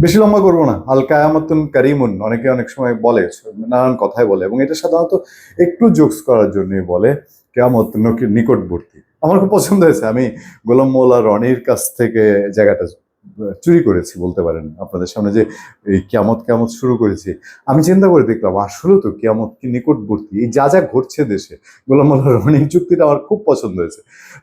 বেশি লম্বা করব না। আল কায়ামতুন কারিমুন, অনেকে অনেক সময় বলে, নানান কথাই বলে, এবং এটা সাধারণত একটু জোকস করার জন্যই বলে, কেয়ামত নকি- নিকটবর্তী। আমার খুব পছন্দ হয়েছে, আমি গোলাম মোল্লা রনির কাছ থেকে জায়গাটা চুরি করেছি বলতে পারেন আপনাদের সামনে যে এই কেয়ামত কেয়ামত শুরু করেছি। আমি চিন্তা করে দেখলাম আসলে তো কেয়ামত কি নিকটবর্তী? এই যা যা ঘটছে দেশে, গোলাম রনির যুক্তিটা আমার খুব পছন্দ হয়েছে।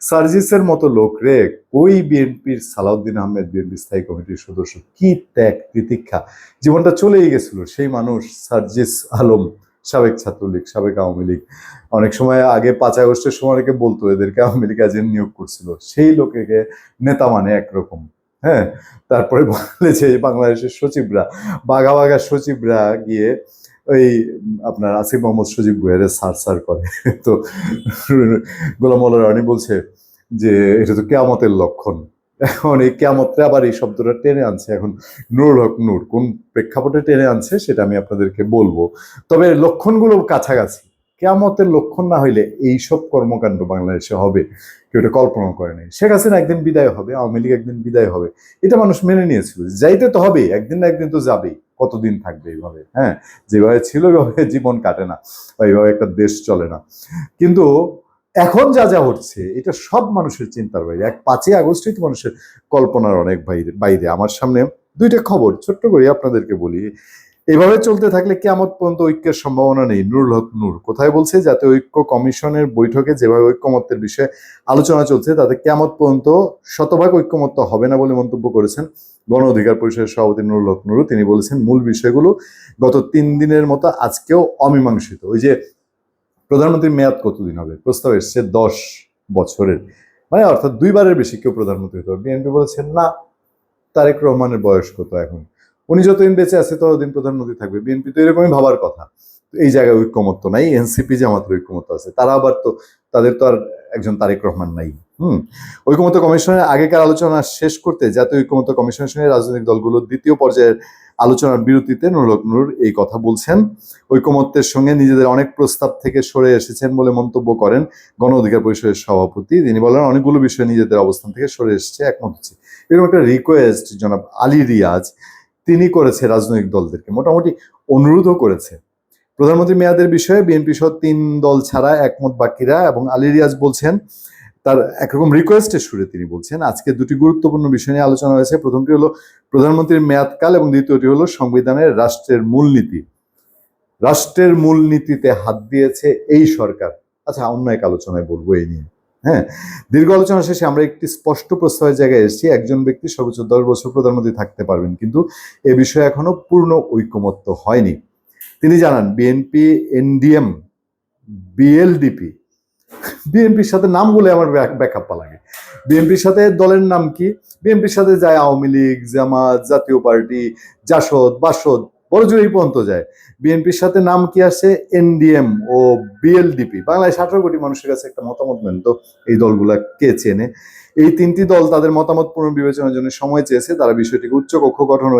সার্জিসের মতো লোক রে ওই বিএনপির সালাউদ্দিন আহমেদ বিএনপি স্থায়ী কমিটির সদস্য? কি ত্যাগ প্রতীক্ষা জীবনটা চলেই গেছিল। সেই মানুষ সার্জিস আলম, সাবেক ছাত্রলীগ, সাবেক আওয়ামী লীগ, অনেক সময় আগে পাঁচ আগস্টের সময় অনেকে বলতো, এদেরকে আওয়ামী লীগ নিয়োগ করছিল। সেই লোকেকে নেতা মানে একরকম। হ্যাঁ? তারপরে বলেছে বাংলাদেশের সচিবরা, বাঘা বাঘা সচিবরা গিয়ে ওই আপনার আসিফ মোহাম্মদ সজীব গুহের সার সার করে। তো গোলাম রানী বলছে যে, এটা তো কেয়ামতের লক্ষণ। এখন এই কেয়ামতটা আবার এই শব্দটা টেনে আনছে। এখন নূর হক নূর কোন প্রেক্ষাপটে টেনে আনছে সেটা আমি আপনাদেরকে বলব। তবে লক্ষণগুলো কাছাকাছি। কেয়ামতের লক্ষণ না হইলে এইসব কর্মকাণ্ড বাংলাদেশে হবে। কেউ এটা কল্পনা করে নাই। শেখ হাসিনা একদিন বিদায় হবে, আওয়ামী লীগ একদিন বিদায় হবে। এটা মানুষ মেনে নিয়েছিল। যাইতে তো হবে একদিন না একদিন তো যাবেই, কতদিন থাকবে এইভাবে হ্যাঁ? যেভাবে ছিল ওইভাবে জীবন কাটে না এইভাবে একটা দেশ চলে না। কিন্তু এখন যা যা হচ্ছে, এটা সব মানুষের চিন্তার বাইরে। এক পাঁচই আগস্টই তো মানুষের কল্পনার অনেক বাইরে বাইরে। আমার সামনে দুইটা খবর, ছোট্ট করে আপনাদেরকে বলি। এভাবে চলতে থাকলে কেমন পর্যন্ত ঐক্যের সম্ভাবনা নেই। নুরুল হক নূর, কোথায় বলছে? যাতে ঐক্য কমিশনের বৈঠকে যেভাবে ঐক্যমত্যের বিষয়ে আলোচনা চলছে, তাতে কেমন পর্যন্ত শতভাগ ঐক্যমত্য হবে না বলে মন্তব্য করেছেন গণ অধিকার পরিষদের সভাপতি নুরুল হক নুরু। তিনি বলেছেন, মূল বিষয়গুলো গত তিন দিনের মতো আজকেও অমীমাংসিত। ওই যে প্রধানমন্ত্রীর মেয়াদ কতদিন হবে? প্রস্তাব এসছে দশ বছরের। মানে অর্থাৎ দুইবারের বেশি কেউ প্রধানমন্ত্রী হতে পারবে বিএনপি বলেছেন না, তারেক রহমানের বয়স কত এখন? উনি যতদিন বেঁচে আছে, ততদিন প্রধানমন্ত্রী থাকবে। বিএনপি তো এরকমই ভাবার কথা। এই জায়গায় ঐক্যমত্য নাই, এনসিপি যে জামাতের ঐক্যমত্য আছে, তারা আবার তো, তাদের তো আর একজন তারেক রহমান নাই। হুম? ঐক্যমত্য কমিশনের আগেকার আলোচনা শেষ করতে, জাতীয় ঐক্যমত্য কমিশনের সঙ্গে রাজনৈতিক দলগুলোর দ্বিতীয় পর্যায়ের আলোচনার বিরতিতে নুরুল নূর এই কথা বলছেন। ঐকমত্যের সঙ্গে নিজেদের অনেক প্রস্তাব থেকে সরে এসেছেন বলে মন্তব্য করেন গণ অধিকার পরিষদের সভাপতি। তিনি বলেন, অনেকগুলো বিষয়ে নিজেদের অবস্থান থেকে সরে এসেছে, একমত হচ্ছে। এরকম একটা রিকোয়েস্ট জনাব আলী রিয়াজ তিনি করেছে রাজনৈতিক দলদেরকে, মোটামুটি অনুরোধও করেছে। প্রধানমন্ত্রী মেয়াদের বিষয়ে বিএনপি সহ তিন দল ছাড়া একমত বাকিরা এবং আলী রিয়াজ বলছেন, তার একরকম রিকোয়েস্টের সুরে তিনি বলছেন, আজকে দুটি গুরুত্বপূর্ণ বিষয় নিয়ে আলোচনা হয়েছে। প্রথমটি হলো প্রধানমন্ত্রীর মেয়াদকাল এবং দ্বিতীয়টি হলো সংবিধানের রাষ্ট্রের মূলনীতি। রাষ্ট্রের মূলনীতিতে হাত দিয়েছে এই সরকার। আচ্ছা অন্য এক আলোচনায় বলব এই নিয়ে। হ্যাঁ দীর্ঘ আলোচনা শেষে আমরা একটি স্পষ্ট প্রস্তাবের জায়গায় এসেছি, একজন ব্যক্তি সর্বোচ্চ দশ বছর প্রধানমন্ত্রী থাকতে পারবেন, কিন্তু এ বিষয়ে এখনও পূর্ণ ঐকমত্য হয়নি। তিনি জানান, বিএনপি, এনডিএম, বিএলডিপি, বিএনপির সাথে নাম বলে আমার ব্যাকআপ লাগে। বিএনপির সাথে দলের নাম কি? বিএনপির সাথে যায় আওয়ামী লীগ, জামাত, জাতীয় পার্টি, জাসদ, বাসদ জোর পর্যন্ত যায়। বিএনপির সাথে নাম কি আছে? এনডিএম ও বিএলডিপি। বাংলায় আঠারো কোটি মানুষের কাছে একটা মতামত নেন তো, এই দলগুলা কে চেনে? এই তিনটি দল তাদের মতামত পুনর্বিবেচনার জন্য সময় চেয়েছে। তারা বিষয়টিকে উচ্চ কক্ষ গঠন ও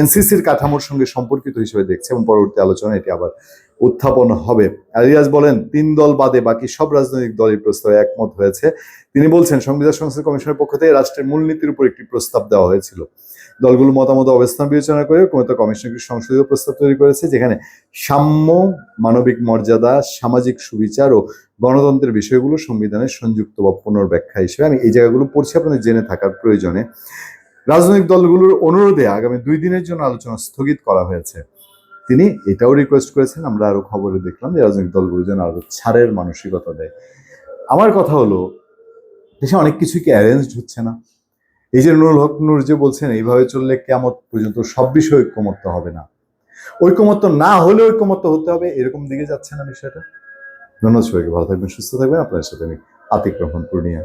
এনসিসির কাঠামোর সঙ্গে সম্পর্কিত হিসেবে দেখছে এবং পরবর্তী আলোচনা এটি আবার উত্থাপন হবে। আলিয়াস বলেন, তিন দল বাদে বাকি সব রাজনৈতিক দল এই প্রস্তাবে একমত হয়েছে। তিনি বলছেন, সংবিধান সংস্কার কমিশনের পক্ষ থেকে রাষ্ট্রের মূলনীতির উপর একটি প্রস্তাব দেওয়া হয়েছিল। দলগুলো মতামত অবস্থান বিবেচনা করে কমিত কমিশন একটি প্রস্তাব তৈরি করেছে, যেখানে সাম্য, মানবিক মর্যাদা, সামাজিক সুবিচার ও গণতন্ত্রের বিষয়গুলো সংবিধানের সংযুক্ত বা পুনর্ব্যাখ্যা হিসেবে। আমি এই জায়গাগুলো পড়ছি, আপনাদের জেনে থাকার প্রয়োজনে। রাজনৈতিক দলগুলোর অনুরোধে আগামী দুই দিনের জন্য আলোচনা স্থগিত করা হয়েছে। তিনি এটাও রিকোয়েস্ট করেছেন, আমরা আরও খবরে দেখলাম যে রাজনৈতিক দলগুলো যেন আরও ছাড়ের মানসিকতা দেয়। আমার কথা হলো, দেশে অনেক কিছুই কি অ্যারেঞ্জড হচ্ছে না। এই যে নুরুল হক নুর যে বলছেন, এইভাবে চললে কেমন পর্যন্ত সব বিষয়ে ঐক্যমত্য হবে না। ঐক্যমত্য না হলে ঐক্যমত্য হতে হবে, এরকম দিকে যাচ্ছে না বিষয়টা। ধন্যবাদ সবাইকে, ভালো থাকবেন, সুস্থ থাকবেন। আপনার সাথে আমি আতিক রহমান পূর্ণিয়া।